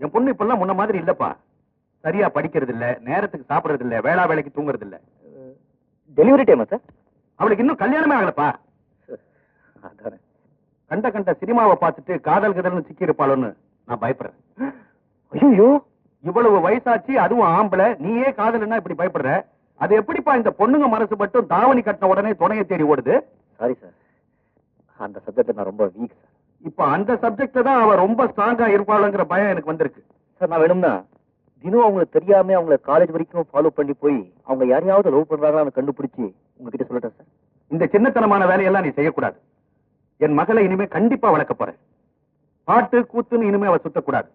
என் பொண்ணு இப்பெல்லாம் முன்ன மாதிரி இல்லப்பா. சரியா படிக்கிறது இல்ல நேரத்துக்கு சாப்பிடுறது இல்ல வேளா வேலைக்கு தூங்குறது இல்ல டெலிவரி டைமா சார் அவளுக்கு இன்னும் கல்யாணமே ஆகலப்பா. கண்ட கண்ட சினிமாவை பார்த்துட்டு காதல் கதல்னு சிக்கி இருப்பாளோன்னு நான் பயப்படுறேன். ஐயோ இவ்வளவு வயசாச்சு அதுவும் ஆம்பளை நீயே காதல்னா இப்படி பயப்படுற? அது எப்படிப்பா இந்த பொண்ணுங்க மனசு மட்டும் தாவணி கட்டின உடனே துணையை தேடி ஓடுது? சாரி சார் அந்த சப்ஜெக்ட் நான் ரொம்ப வீக் சார் இப்ப அந்த சப்ஜெக்ட்ல தான் அவ ரொம்ப ஸ்ட்ராங்கா இருப்பாளுங்கிற பயம் எனக்கு வந்திருக்கு. சார் நான் வேணும்னா தினம் அவங்களுக்கு தெரியாம அவங்கள காலேஜ் வரைக்கும் ஃபாலோ பண்ணி போய் அவங்க யாரையாவது லவ் பண்றாங்களான்னு கண்டுபிடிச்சு உங்ககிட்ட சொல்லட்டேன் சார்? இந்த சின்னத்தனமான வேலையெல்லாம் நீ செய்யக்கூடாது. என் மகளை இனிமே கண்டிப்பா வளர்க்க போறேன். பாட்டு கூத்துன்னு இனிமே அவ சுத்தக்கூடாது.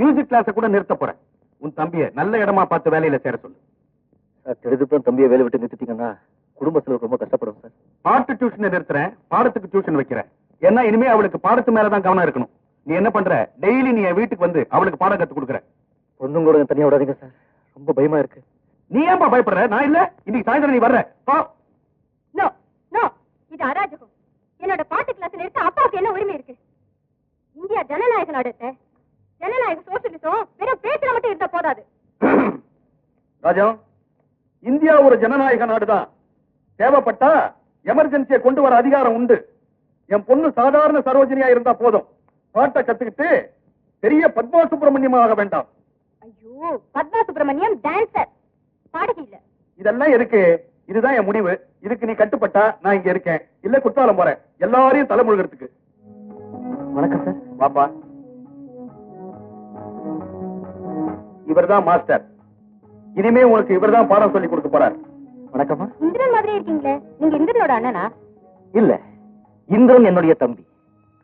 மியூசிக் கிளாஸ கூட நிறுத்த போறேன். உன் தம்பிய நல்ல இடமா பார்த்து வேலையில சேர சொல்லு. சார் தம்பியை வேலை விட்டு நிறுத்திட்டீங்கன்னா குடும்ப செலவுக்கு ரொம்ப கஷ்டப்படும் சார். பாட்டு டியூஷன் நிறுத்துறேன். பாடத்துக்கு டியூஷன் வைக்கிறேன். ஏன்னா இனிமே அவளுக்கு பாடத்து மேலதான் கவனம் இருக்கணும். நீ என்ன பண்ற? டெய்லி நீ என் வீட்டுக்கு வந்து அவளுக்கு பாடம் கத்து கொடுக்குற. பொண்ணுங்களோட தனியா விடாதீங்க சார். ரொம்ப பயமா இருக்கு. நீ ஏன்பா பயப்படுற? நான் இல்ல. இன்னைக்கு சாயந்தரம் நீ வர்ற. போ. நோ நோ இது அராஜகம். என்னோட பாட்டு கிளாஸ் நிறுத்த அப்பாவுக்கு என்ன உரிமை இருக்கு? இந்தியா ஜனநாயக நாடு. ஜனநாயக சோசியலிசம் வெறும் பேச்சுல மட்டும் இருந்தா போதாது. ராஜம் இந்தியா ஒரு ஜனநாயக நாடுதான். தேவைப்பட்டா எமர்ஜென்சியை கொண்டு வர அதிகாரம் உண்டு. என் பொண்ணு சாதாரண சரோஜினியா இருந்தா போதும். பாட்டை கத்துக்கிட்டு பெரிய பத்மா சுப்பிரமணியமா ஆக வேண்டாம். ஐயோ பத்மா சுப்பிரமணியம் டான்சர் பாடகி இல்ல இதெல்லாம் இருக்கு இதுதான் என் முடிவு. இதுக்கு நீ கட்டுப்பட்டா நான் இங்க இருக்கேன். இல்ல குற்றாலம் போறேன். எல்லாரையும் தலைமுழுகிறதுக்கு வணக்கம் சார் பாப்பா இவர்தான் மாஸ்டர். இனிமே உனக்கு இவர்தான் பாடம் சொல்லி கொடுக்க போறார். வணக்கம்மா. இந்திரன் மாதிரி இருக்கீங்களே. நீங்க இந்திரனோட அண்ணனா? இல்ல. இந்திரன் என்னுடைய தம்பி.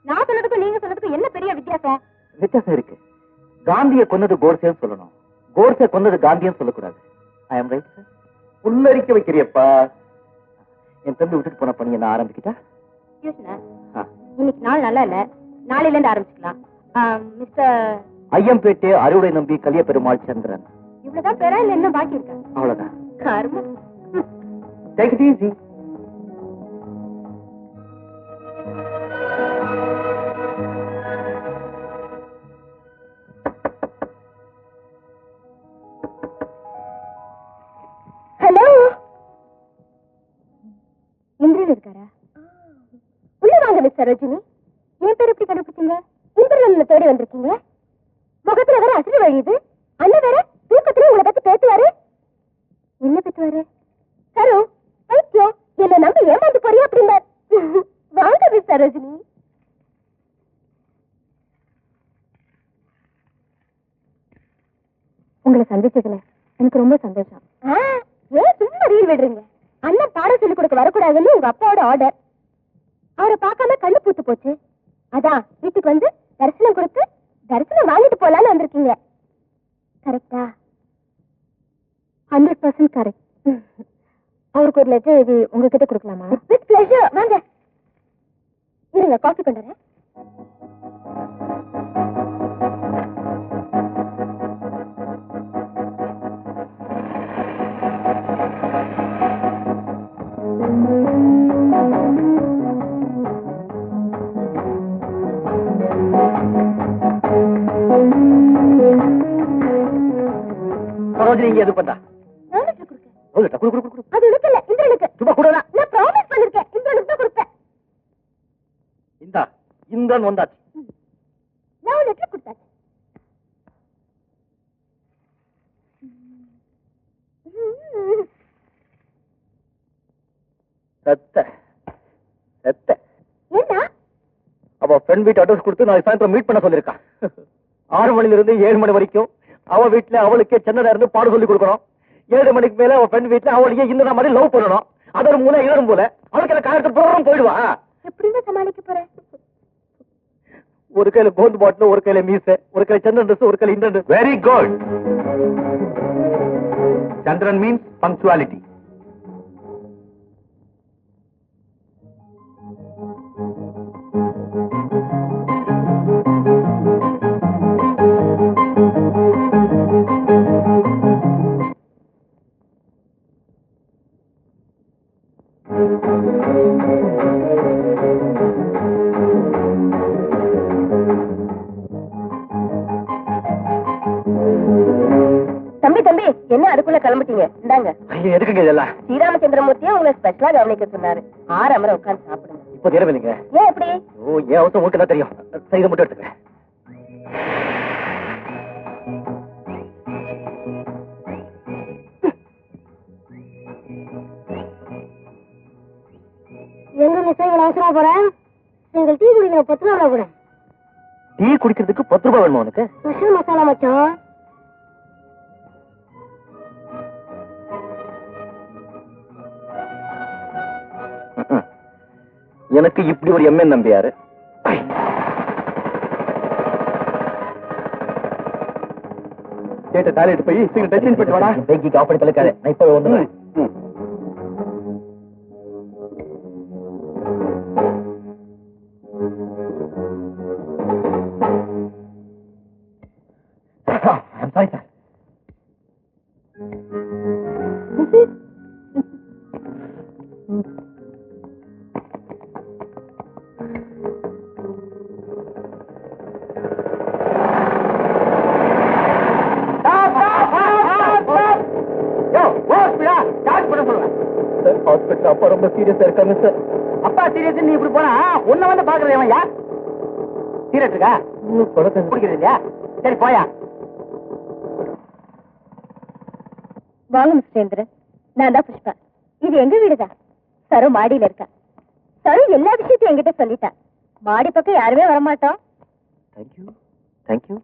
நான் சொன்னதுக்கும் நீங்க சொன்னதுக்கும் என்ன பெரிய வித்தியாசம்? வித்தியாசம் இருக்கு. காந்தியை கொன்னது கோட்சேன்னு சொல்லணும். கோட்சே கொன்னது காந்தியன்னு சொல்லக்கூடாது. ஐ அம் ரைட் சார் புல்லரிக்க வைக்கிறியப்பா. என் தம்பி விட்டுட்டு போன பணியை நான் ஆரம்பிக்கிட்டா. இன்னைக்கு நாள் நல்லா இல்ல. நாளையில இருந்து ஆரம்பிச்சுக்கலாம் மிஸ்டர் ஐயம்பேட்டை அறுவடை நம்பி கலிய பெருமாள் சந்திரன். இவ்வளவுதான் பேரா இல்ல இன்னும் பாக்கி இருக்கா? அவ்வளவுதான். கர்மம். டேக் இட் ஈஸி இருக்காரா உள்ள வாங்க மிஸ் ரஜினி. என் பேர் எப்படி கண்டுபிடிச்சீங்க? இந்திரன் தேடி வந்திருக்கீங்க முகத்துல வேற அசடு வழியுது. அண்ணன் வேற தூக்கத்துல உங்களை பத்தி பேசுவாரு. என்ன பேசுவாரு? சரு பைத்தியம். என்ன நம்பி ஏமாந்து போறியா அப்படின்னா? வாங்க மிஸ் சரோஜினி உங்களை சந்திச்சதுல எனக்கு ரொம்ப சந்தோஷம். ஏன் சும்மா ரீல் விடுறீங்க? அண்ணன் பாடம் சொல்லி கொடுக்க வரக்கூடாதுன்னு உங்க அப்பாவோட ஆர்டர் அவரை பார்க்காம கண்ணு பூத்து போச்சு. அதான் வீட்டுக்கு வந்து தரிசனம் கொடுத்து தரிசனம் வாங்கிட்டு போலான்னு வந்திருக்கீங்க. கரெக்டா ஹண்ட்ரட் பர்சன்ட் கரெக்ட் அவருக்கு ஒரு லெட்டர் எழுதி உங்ககிட்ட கொடுக்கலாமா? வித் பிளஷர் வாங்க. இருங்க காஃபி கொண்டு வரேன். எது பண்ணா? எவ்வளவு கொடுக்க. சொல்லுட்டா குடு குடு குடு அது உனக்கு இல்ல இந்திரனுக்கு. சும்மா கூடனா நான் ப்ராமிஸ் பண்ணிருக்கேன். இந்திரனுக்கு தான் கொடுப்பேன். இந்தா இந்திரன் வந்தாச்சு. நான் லெட்டர் கொடுத்தாச்சு. செத்த செத்த. என்ன அவ ஃப்ரெண்ட் வீட்டு அட்ரஸ் கொடுத்து நாளைக்கு சாயந்தரம் மீட் பண்ண சொல்லிருக்கான் ஆறு மணில இருந்து ஏழு மணி வரைக்கும் அவ வீட்டுல அவளுக்கே சென்னையில இருந்து பாடம் சொல்லி கொடுக்கணும். ஏழு மணிக்கு மேல அவ ஃப்ரெண்ட் வீட்டுல அவளையே இந்த மாதிரி லவ் பண்ணணும். அதோட மூலம் இளரும் போல. அவளுக்கு அந்த காலத்து போறோம் போயிடுவா. எப்படிங்க சமாளிக்க போறேன் ஒரு கையில கோந்து பாட்டில் ஒரு கையில மீச ஒரு கையில சந்திரன் ட்ரெஸ் ஒரு கையில dress. Very good Chandran means punctuality தம்பி தம்பி என்ன அதுக்குள்ள கிளம்பிட்டீங்க? இந்தாங்க. ஐயோ எதுக்குங்க இதெல்லாம்? ஸ்ரீராமச்சந்திரமூர்த்தியே உங்களை ஸ்பெஷலா கவனிக்க சொன்னாரு. ஆறாம் அமரம் உட்காந்து சாப்பிடுங்க. இப்போ தேரவில்லைங்க. ஏன் எப்படி ஓ ஏன் அவசரம் உங்களுக்கு தான் தெரியும் இதை மட்டும் எடுத்துக்கிறேன். எங்க மிஸ் அவசரமா போறேன் நீங்கள் டீ குடிக்கிற பத்து ரூபா கூட டீ குடிக்கிறதுக்கு பத்து ரூபாய் வேணுமா உனக்கு ஸ்பெஷல் மசாலா மச்சான். எனக்கு இப்படி ஒரு எம்என் நம்பியாரு கேட்ட டாய்லெட் போய் சீக்கிரம் டச்சிங் பண்ணிட்டு வாடா பேக்கிக்கு ஆஃப் பண்ணி தலைக்காரு நான் இப்போ வந்துடுறேன் ஹாஸ்பிட்டல் அப்பா ரொம்ப சீரியஸா இருக்காங்க சார் அப்பா சீரியஸ் நீ இப்படி போனா உன்னை வந்து பாக்குறது எவன் யா சீரியஸ் இருக்கா? பிடிக்கிறது இல்லையா? சரி போயா. வாங்க மிஸ்டர் நான் தான் புஷ்பா. இது எங்க வீடுதான் சரு மாடியில இருக்கா. சரு எல்லா விஷயத்தையும் என்கிட்ட சொல்லிட்டா. மாடி பக்கம் யாருமே வரமாட்டோம். தேங்க்யூ தேங்க்யூ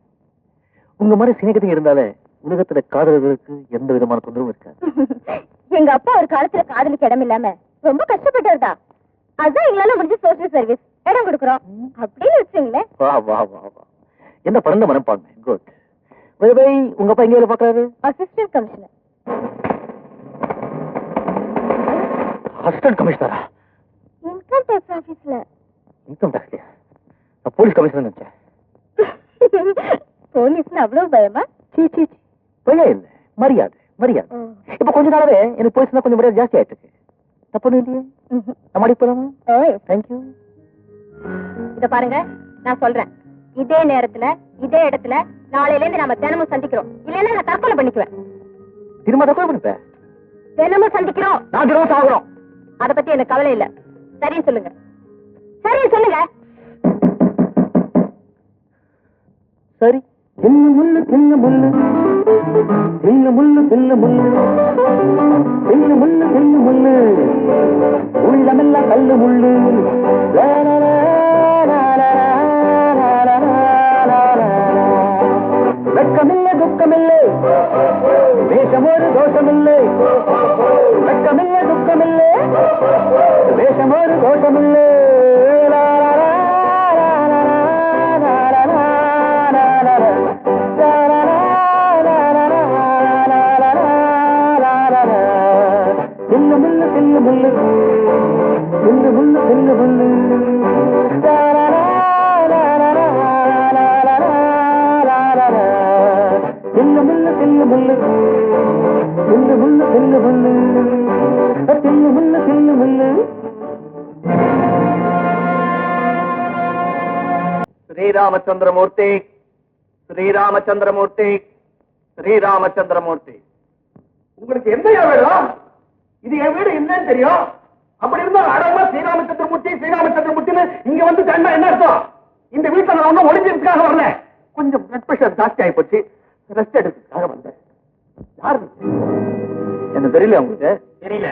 உங்க மாதிரி சிநேகத்துக்கு இருந்தாலே உலகத்துல காதலர்களுக்கு எந்த விதமான தொந்தரவும் இருக்காது. எங்க அப்பா ஒரு காலத்துல காதலுக்கு இடம் இல்லாம ரொம்ப கஷ்டப்பட்டவர் தான் அதான் எங்களால முடிஞ்ச சோசியல் சர்வீஸ் இடம் கொடுக்குறோம். அப்படின்னு வச்சுங்களேன். வா வா வா வா. என்ன பறந்த மனப்பாங்க குட் பை உங்க அப்பா எங்க வேலை பார்க்கறாரு? அசிஸ்டன்ட் கமிஷனர் அசிஸ்டன்ட் கமிஷனரா இன்கம் டேக்ஸ் ஆபீஸ்ல இன்கம் டேக்ஸ்லயா நான் போலீஸ் கமிஷனர் நினைச்சேன். போலீஸ்னு அவ்வளவு பயமா? சீ சீ சீ. பயம் இல்ல. மரியாதை. ஓ. இப்ப கொஞ்ச நாளாவே எனக்கு போலீஸ்னா கொஞ்சம் மரியாதை ஜாஸ்தி ஆயிட்டு இருக்கு தப்பு இல்லையே. நம்ம அடி போலாமா. தேங்க்யூ இத பாருங்க நான் சொல்றேன். இதே நேரத்துல இதே இடத்துல நாளையில இருந்து நாம தினமும் சந்திக்கிறோம். இல்லைன்னா நான் தற்கொலை பண்ணிக்குவேன். திரும்ப தப்பு பண்ணிப்பேன் தினமும் சந்திக்கிறோம். நான் திரும்ப சாகுறோம். அத பத்தி எனக்கு கவலை இல்ல. சரின்னு சொல்லுங்க. சரின்னு சொல்லுங்க. சரி. சின்ன முள்ளு சின்ன முள்ளு சின்ன முள்ளு சின்ன முள்ளு சின்ன முள்ளு சின்ன முள்ளு உள்ளமெல்லாம் கல்லு முள்ளு வெக்கமில்லை துக்கமில்லை வேஷமோடு தோஷமில்லை வெக்கமில்லை துக்கமில்லை வேஷமோடு தோஷமில்லை மெல்ல மெல்ல செல்ல மெல்ல மெல்ல மெல்ல செல்ல மெல்ல மெல்ல ஸ்ரீராமச்சந்திரமூர்த்தி ஸ்ரீராமச்சந்திரமூர்த்தி ஸ்ரீராமச்சந்திரமூர்த்தி உங்களுக்கு எந்த வேணும் இது என் வீடு இல்லைன்னு தெரியும். அப்படி இருந்தா அடமா ஸ்ரீராமச்சந்திரமூர்த்தி ஸ்ரீராமச்சந்திரமூர்த்தின்னு இங்க வந்து தண்டா என்ன அர்த்தம்? இந்த வீட்டுல நான் ஒன்றும் ஒளிஞ்சதுக்காக வரல. கொஞ்சம் பிளட் பிரஷர் ஜாஸ்தி ஆகி போச்சு ரெஸ்ட் எடுக்கிறதுக்காக வந்தேன். யாரு என்ன தெரியல உங்களுக்கு தெரியல.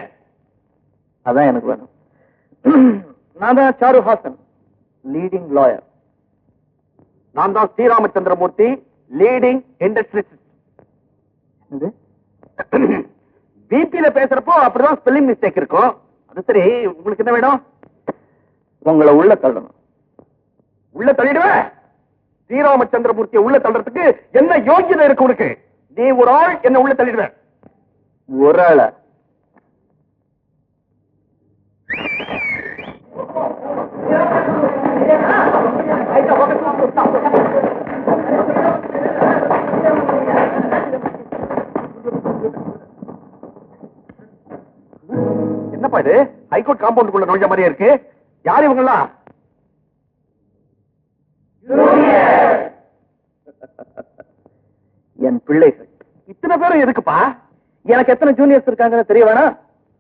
அதான் எனக்கு வேணும். நான் தான் சாரு ஹாசன் லீடிங் லாயர் நான் தான் ஸ்ரீராமச்சந்திரமூர்த்தி லீடிங் இண்டஸ்ட்ரிஸ்ட் டிபியில பேசுறப்போ அப்படிதான் ஸ்பெல்லிங் மிஸ்டேக் இருக்கும். அது சரி உங்களுக்கு என்ன வேணும்? உங்களை உள்ள தள்ளணும். உள்ள தள்ளிடுவேன் ஸ்ரீராமச்சந்திரமூர்த்தியை உள்ள தள்ளுறதுக்கு என்ன யோகியதை இருக்கு உனக்கு? நீ ஒரு ஆள் என்ன உள்ள தள்ளிடுவேன் ஒரு ஆள. என்னப்பா இது? ஹைகோர்ட் காம்பவுண்டுக்குள்ள நுழைஞ்ச மாதிரியே இருக்கு. யார் இவங்கெல்லாம்? என் பிள்ளைகள். இத்தனை பேரும் எதுக்குப்பா? எனக்கு எத்தனை ஜூனியர்ஸ் இருக்காங்கன்னு தெரிய வேணாம்?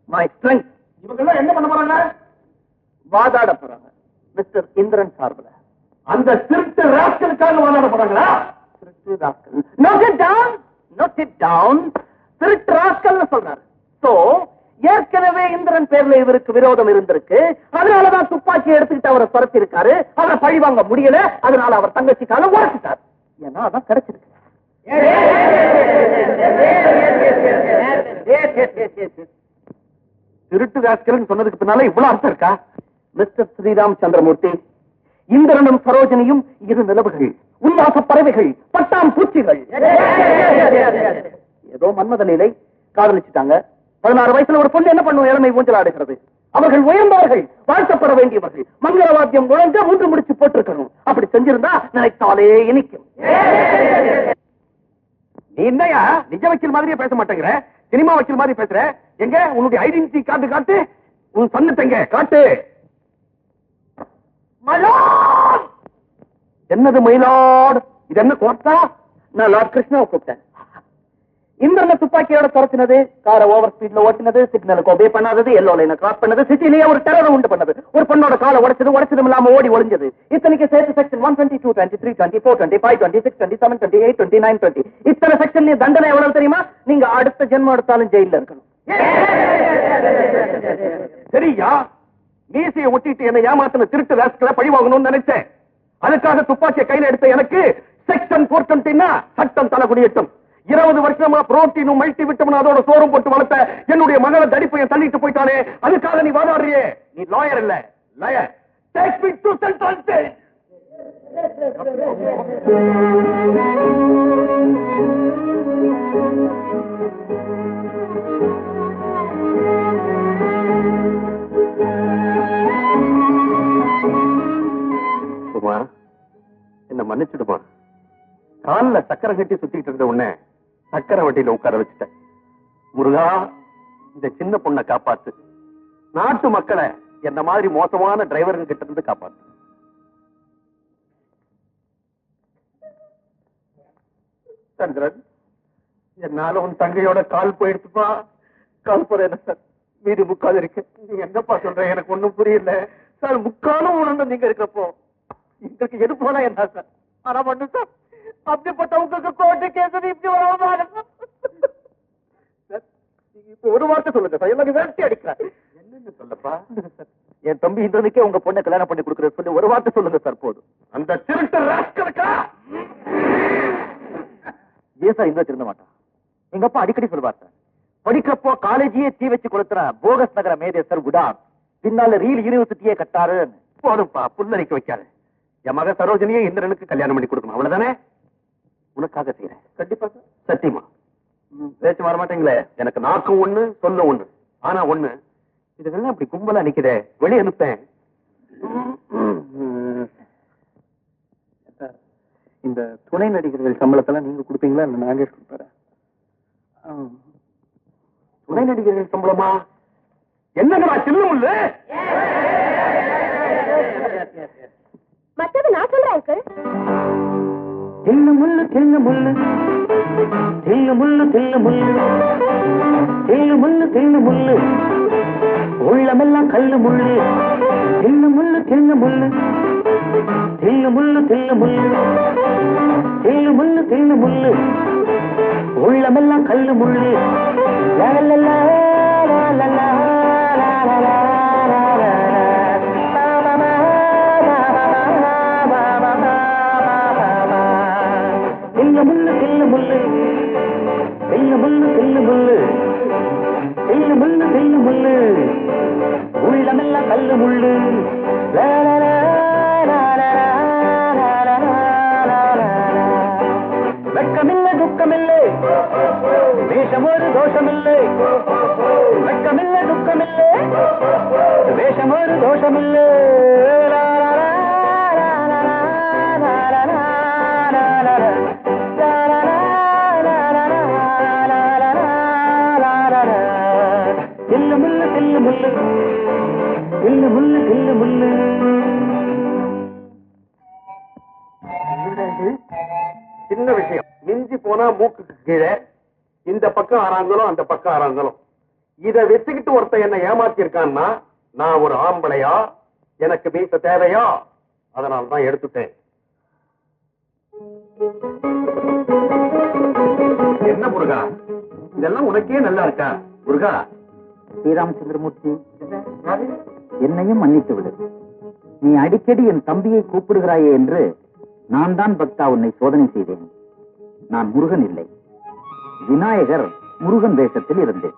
மை ஸ்ட்ரெங்க் இவங்க எல்லாம் என்ன பண்ண போறாங்க? வாதாட போறாங்க. மிஸ்டர் இந்திரன் சார்பில். அந்த திருட்டு ராஸ்கலுக்காக வாதாட போறாங்களா? திருட்டு rascal. Note it down note it down திருட்டு ராஸ்கல்னு சொல்றாரு. சோ ஏற்கனவே இந்திரன் பேர்ல இவருக்கு விரோதம் இருந்திருக்கு. அதனாலதான் துப்பாக்கி எடுத்துக்கிட்டு அவரை துரத்தி இருக்காரு அவரை பழி வாங்க முடியல. அதனால அவர் தங்கச்சிக்காக உரைச்சிட்டார் ஏன்னா அதான் கிடைச்சிருக்கு. திருட்டு ராஸ்கரன் சொன்னதுக்கு பின்னால இவ்வளவு அர்த்தம் இருக்கா? மிஸ்டர் ஸ்ரீராம் சந்திரமூர்த்தி இந்திரனும் சரோஜனியும் இரு நிலவுகள் உல்லாச பறவைகள் பட்டாம் பூச்சிகள் ஏதோ மன்மத நிலை காதலிச்சுட்டாங்க. பதினாறு வயசுல ஒரு பொண்ணு என்ன பண்ணும்? இளமை ஊஞ்சல் ஆடுகிறது. அவர்கள் உயர்ந்தவர்கள் வாழ்த்தப்பட வேண்டியவர்கள். மங்களவாத்தியம் முழங்க மூன்று முடிச்சு போட்டிருக்கணும். அப்படி செஞ்சிருந்தா நினைத்தாலே இனிக்கும். நீ என்னையா? நிஜ வக்கீல் மாதிரியே பேச மாட்டேங்கிற? சினிமா வக்கீல் மாதிரி பேசுற? எங்க? உன்னுடைய ஐடென்டிட்டி காட்டு காட்டு. உன் சன்னத்தங்க காட்டு. என்னது மயிலாடு? இது என்ன கோட்டா? நான் லார்ட் கிருஷ்ணாவை கூப்பிட்டேன். இந்திரனை துப்பாக்கியோட துரத்தினது காரை ஓவர் ஸ்பீட்ல ஓட்டினது சிக்னலுக்கு ஒபே பண்ணாதது எல்லோ லைனை கிராஸ் பண்ணது சிட்டிலேயே ஒரு டெரர் உண்டு பண்ணது. ஒரு பொண்ணோட காலை உடைச்சது உடைச்சதும் இல்லாம ஓடி ஒளிஞ்சது. இத்தனைக்கு சேர்த்து section one twenty two twenty three twenty four twenty five twenty six twenty seven twenty eight twenty nine twenty இத்தனை செக்ஷன் தண்டனை எவ்வளவு தெரியுமா? நீங்க அடுத்த ஜென்மம் எடுத்தாலும் ஜெயில இருக்கணும். சரியா மீசையை ஒட்டிட்டு என்ன ஏமாத்தின திருட்டு வேஸ்ட்ல பழி வாங்கணும்னு நினைச்சேன். அதுக்காக துப்பாக்கியை கையில எடுத்த எனக்கு செக்ஷன் போர் டுவெண்ட்டின்னா சட்டம் தலை குடியட்டும் இருபது வருஷமா புரோட்டீனும் மல்டி விட்டமின் அதோட சோறும் போட்டு வளர்த்த என்னுடைய மகளை தடிப்பையை தள்ளிட்டு போயிட்டானே. அதுக்காக நீ வாதாடுறியே. நீ லாயர் இல்ல. Liar take me to central jail என்ன மன்னிச்சிடுமா? கால சக்கரை கட்டி சுத்திட்டு இருந்த உடனே சக்கரை வண்டியில உட்கார வச்சுட்டேன். முருகா இந்த சின்ன பொண்ணை காப்பாத்து. நாட்டு மக்களை என்ன மாதிரி மோசமான டிரைவருங்க கிட்ட இருந்து காப்பாத்து. சந்திரன் என்னால உன் தங்கையோட கால் போயிடுச்சுப்பா கால் போற என்ன சார்? வீடு முக்காது இருக்கு. நீ என்னப்பா சொல்ற? எனக்கு ஒண்ணும் புரியல. சார் முக்காலும் உணர்ந்து நீங்க இருக்கிறப்போ எங்களுக்கு எது என்ன சார்? ஆனா பண்ணு சார். அப்படிப்பட்ட உங்களுக்கு கோர்ட்டு கேஸ் இப்படி இப்ப ஒரு வார்த்தை சொல்லுங்க சார். எல்லாரும் விரட்டி அடிக்கிறார். என்னன்னு சொல்லப்பா? என் தம்பி இந்திரனுக்கே உங்க பொண்ணை கல்யாணம் பண்ணி கொடுக்குற சொல்லி ஒரு வார்த்தை சொல்லுங்க சார் போதும். அந்த திருட்டு ராஸ்கலுக்கா ஏன் சார் இந்திர திருந்த மாட்டான்? எங்க அப்பா அடிக்கடி சொல்லுவார் சார். படிக்கிறப்போ காலேஜையே தீ வச்சு கொளுத்துற போகஸ் நகர மேதே சார் குடான் பின்னால ரீல் யூனிவர்சிட்டியே கட்டாருன்னு. போதும்பா புல்லரிக்க வைக்காத. என் மக சரோஜனியை இந்திரனுக்கு கல்யாணம் பண்ணி கொடுக்கணும். அவ்வளவுதானே? உனக்காக செய்யறேன் கண்டிப்பா சார். சத்தியமா? ம், பேச்சு வர மாட்டேங்களே எனக்கு நாக்கும் ஒண்ணு சொல்ல ஒண்ணு. ஆனா ஒண்ணு இதுகெல்லாம் அப்படி கும்பலா நிக்குதே வெளியே அனுப்பேன் இந்த துணை நடிகர்கள் சம்பளத்தெல்லாம் நீங்க கொடுப்பீங்களா? இல்ல நானே கொடுப்பேன் துணை நடிகர்கள் சம்பளமா? என்னங்கடா சில்லு முள்ளு? மத்தது நான் சொல்றேன் அங்கிள் தில்லு முள்ளு தில்லு முள்ளு. தில்லு முள்ளு தில்லு முள்ளு. தில்லு முள்ளு தில்லு முள்ளு. உள்ளமெல்லாம் கல்லு முள்ளு. தில்லு முள்ளு தில்லு முள்ளு. தில்லு முள்ளு தில்லு முள்ளு. தில்லு முள்ளு தில்லு முள்ளு. உள்ளமெல்லாம் கல்லு முள்ளு. லா லா லா லா லா லா லா தோஷமில்லை. வெட்கமில்லை துக்கமில்லை. வேஷம் ஒரு தோஷமில்லை தில்லு முள்ளு தில்லு முள்ளு தில்லு முள்ளு தில்லு முள்ளு சின்ன விஷயம். மிஞ்சி போனா மூக்கு கீழே. இந்த பக்கம் ஆறாங்கலும் அந்த பக்கம் ஆறாங்கலும். இத வச்சுக்கிட்டு ஒருத்தன் என்ன ஏமாத்தி இருக்கான்னா நான் ஒரு ஆம்பளையா? எனக்கு மீச தேவையா? அதனால தான் எடுத்துட்டேன். என்ன முருகா? இதெல்லாம் உனக்கே நல்லா இருக்கா? முருகா? ஸ்ரீராமச்சந்திரமூர்த்தி என்னையும் மன்னித்து விடு. நீ அடிக்கடி என் தம்பியை கூப்பிடுகிறாயே என்று நான் தான் பக்தா உன்னை சோதனை செய்தேன். நான் முருகன் இல்லை. விநாயகர் முருகன் வேஷத்தில் இருந்தேன்.